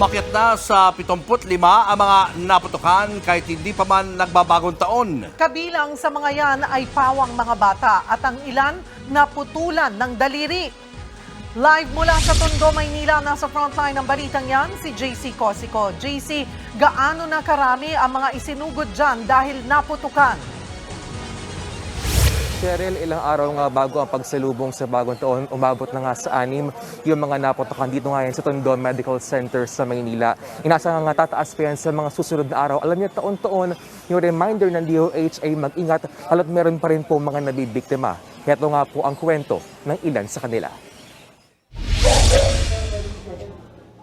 Umakyat na sa 75 ang mga naputukan kahit hindi pa man nagbabagong taon. Kabilang sa mga yan ay pawang mga bata at ang ilan naputulan ng daliri. Live mula sa Tondo, Maynila, nasa frontline ng balitang yan, si JC Cosico. JC, gaano na karami ang mga isinugod dyan dahil naputukan? Cheryl, ilang araw nga bago ang pagsalubong sa bagong taon, umabot na nga sa anim yung mga naputokan dito ngayon sa Tondo Medical Center sa Maynila. Inaasahan nga tataas pa yan sa mga susunod na araw. Alam niyo, taon-taon, yung reminder ng DOH ay mag-ingat halat meron pa rin po mga nabibiktima. Ito nga po ang kwento ng ilan sa kanila.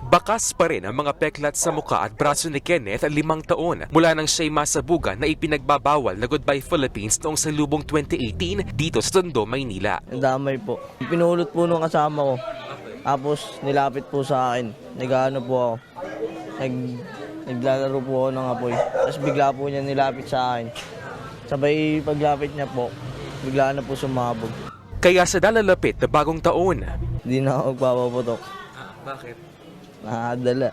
Bakas pa rin ang mga peklat sa muka at braso ni Kenneth limang taon mula nang siya'y masabugan na ipinagbabawal na Goodbye Philippines noong salubong 2018 dito sa Tondo, Maynila. Ang damay po. Pinulot po nung kasama ko. Tapos nilapit po sa akin. Nagano po ako. Nag, naglalaro po ako ng apoy. Tapos bigla po niya nilapit sa akin. Sabay paglapit niya po, bigla na po sumabog. Kaya sa dalalapit na bagong taon, Hindi na ako magpapaputok. bakit? Nakadala.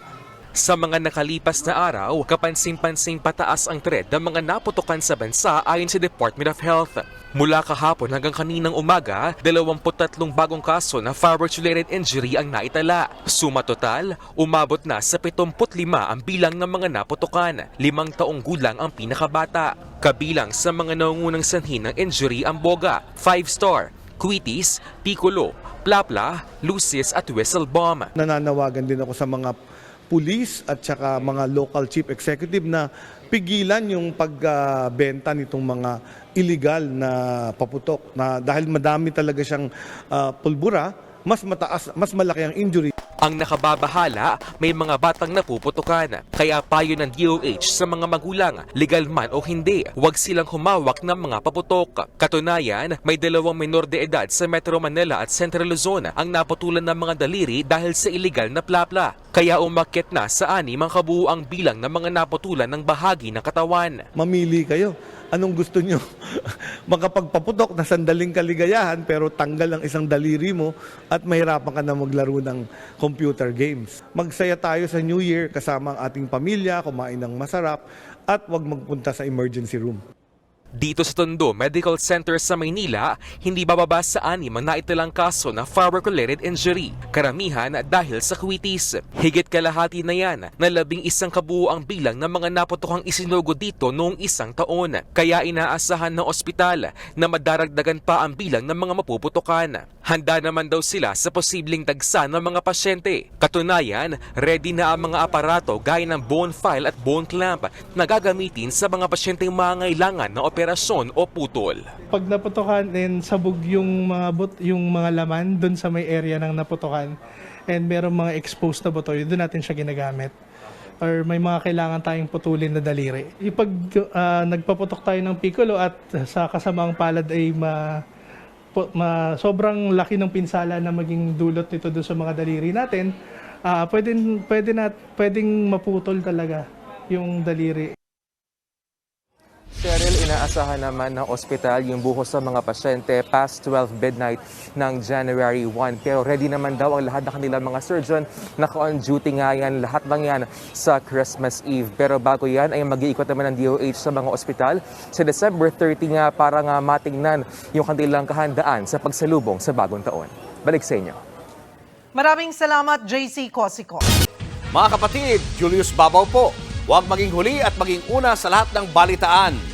Sa mga nakalipas na araw, kapansin-pansing pataas ang thread ng mga naputukan sa bansa ayon sa Department of Health. Mula kahapon hanggang kaninang umaga, 23 bagong kaso na fireworks-related injury ang naitala. Suma total, umabot na sa 75 ang bilang ng mga naputukan. Limang taong gulang ang pinakabata. Kabilang sa mga nangungunang sanhi ng injury ang Boga, 5-star, Quitis, Piccolo, Plapla, Lucis at Whistle Bomb. nananawagan din ako sa mga pulis at saka mga local chief executive na pigilan yung pagbenta nitong mga illegal na paputok na dahil madami talaga siyang ah, pulbura mas mataas mas malaki ang injury Ang nakababahala, may mga batang napuputukan. Kaya payo ng DOH sa mga magulang, legal man o hindi, huwag silang humawak ng mga paputok. Katunayan, may dalawang minor de edad sa Metro Manila at Central Luzon ang naputulan ng mga daliri dahil sa illegal na plapla. Kaya umakyat na sa anim ang kabuuang bilang ng mga naputulan ng bahagi ng katawan. mamili kayo anong gusto nyo? Makapagpaputok na sandaling kaligayahan pero tanggal ang isang daliri mo at mahirapan ka na maglaro ng computer games. Magsaya tayo sa New Year kasama ang ating pamilya kumain ng masarap at wag magpunta sa emergency room Dito sa Tondo Medical Center sa Maynila, hindi bababa sa anim ang naitalang kaso na firework-related injury. Karamihan dahil sa kwitis. Higit kalahati na yan na labing isang kabuo ang bilang ng mga naputokang isinugo dito noong isang taon. Kaya inaasahan ng ospital na madaragdagan pa ang bilang ng mga mapuputokan. Handa naman daw sila sa posibleng dagsa ng mga pasyente. Katunayan, ready na ang mga aparato gaya ng bone file at bone clamp na gagamitin sa mga pasyenteng mangailangan ng operasyon o putol. pag naputokan and sabog yung mga but, yung mga laman doon sa may area ng naputokan and merong mga exposed na buto, doon natin siya ginagamit or may mga kailangan tayong putulin na daliri. Ipag ah, nagpaputok tayo ng piccolo at sa kasamaang palad ay ma, ma- sobrang laki ng pinsala na maging dulot nito doon sa mga daliri natin, ah pwede, pwede na, pwedeng maputol talaga yung daliri. Cheryl, inaasahan naman ng ospital yung buhos sa mga pasyente past 12 midnight ng January 1. Pero ready naman daw ang lahat ng kanilang mga surgeon. Naka-on duty nga yan, lahat lang yan sa Christmas Eve. Pero bago yan ay mag-iikot naman ng DOH sa mga ospital sa December 30 nga para nga matingnan yung kanilang kahandaan sa pagsalubong sa bagong taon. Balik sa inyo. Maraming salamat, JC Cosico. Mga kapatid, Julius Babaw po. Huwag maging huli at maging una sa lahat ng balitaan.